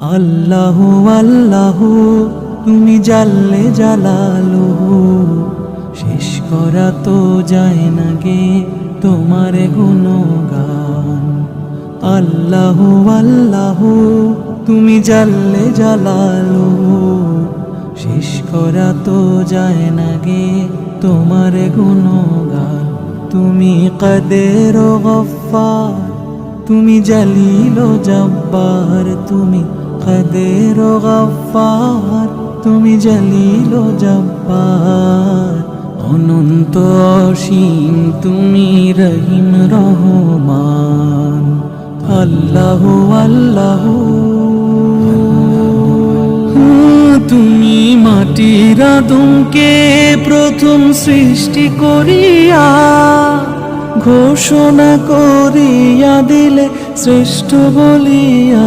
আল্লাহ আল্লাহ, তুমি জানলে জালালু শেষ করা তো যায় না গে তোমার গুণগান। আল্লাহ আল্লাহ, তুমি জানলে জালালু শেষ করা তো যায় না গে তোমার গুণগান। তুমি কদের গফার তুমি জালিল জব্বার, তুমি কদের গফার তুমি জালিল জব্বার। অনন্ত অসীম, তুমি রহিম রহমান। আল্লাহ আল্লাহ। তুমি মাটির আদমকে প্রথম সৃষ্টি করিয়া, ঘোষণা করিয়া দিলে শ্রেষ্ঠ বলিয়া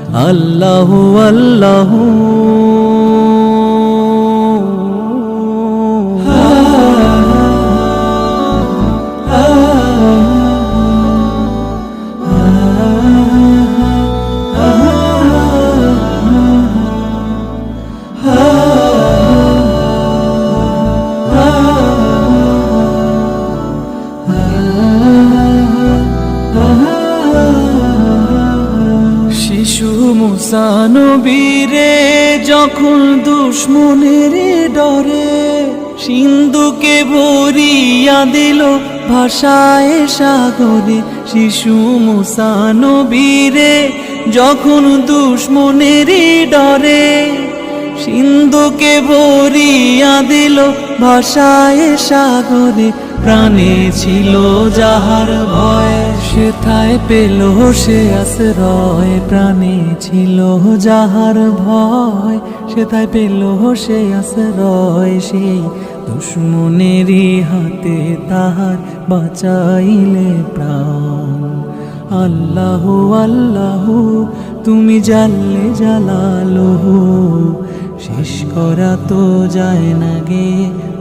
আল্লাহ আল্লাহ মুসানবীরে যখন দুশ্মনের ডরে, সিন্ধুকে ভরিয়া দিল ভাষায় সাগরে। শিশু মুসানবীরে যখন দুশ্মনের ডরে, সিন্ধুকে ভরিয়া দিল ভাষায় সাগরে। প্রাণে ছিল যাহার ভয় সেথায় পেল, সে আশ্রয়। প্রাণে ছিল যাহার ভয় সেথায় পেল, সে আশ্রয়। সেই দুশ্মনেরই হাতে তাহার বাঁচাইলে প্রাণ। আল্লাহ আল্লাহ, তুমি জানলে জালালো শেষ করা তো যায় না গে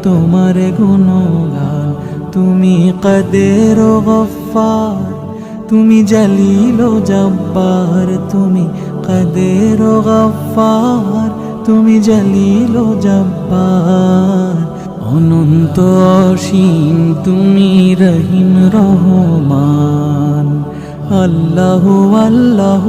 তোমার গুণগান। তুমি কদের গফার তুমি জালিল জব্বার। তুমি কদের গফার তুমি জালিল জব্বার। অনন্ত অসীম, তুমি রহিম রহমান। আল্লাহ আল্লাহ।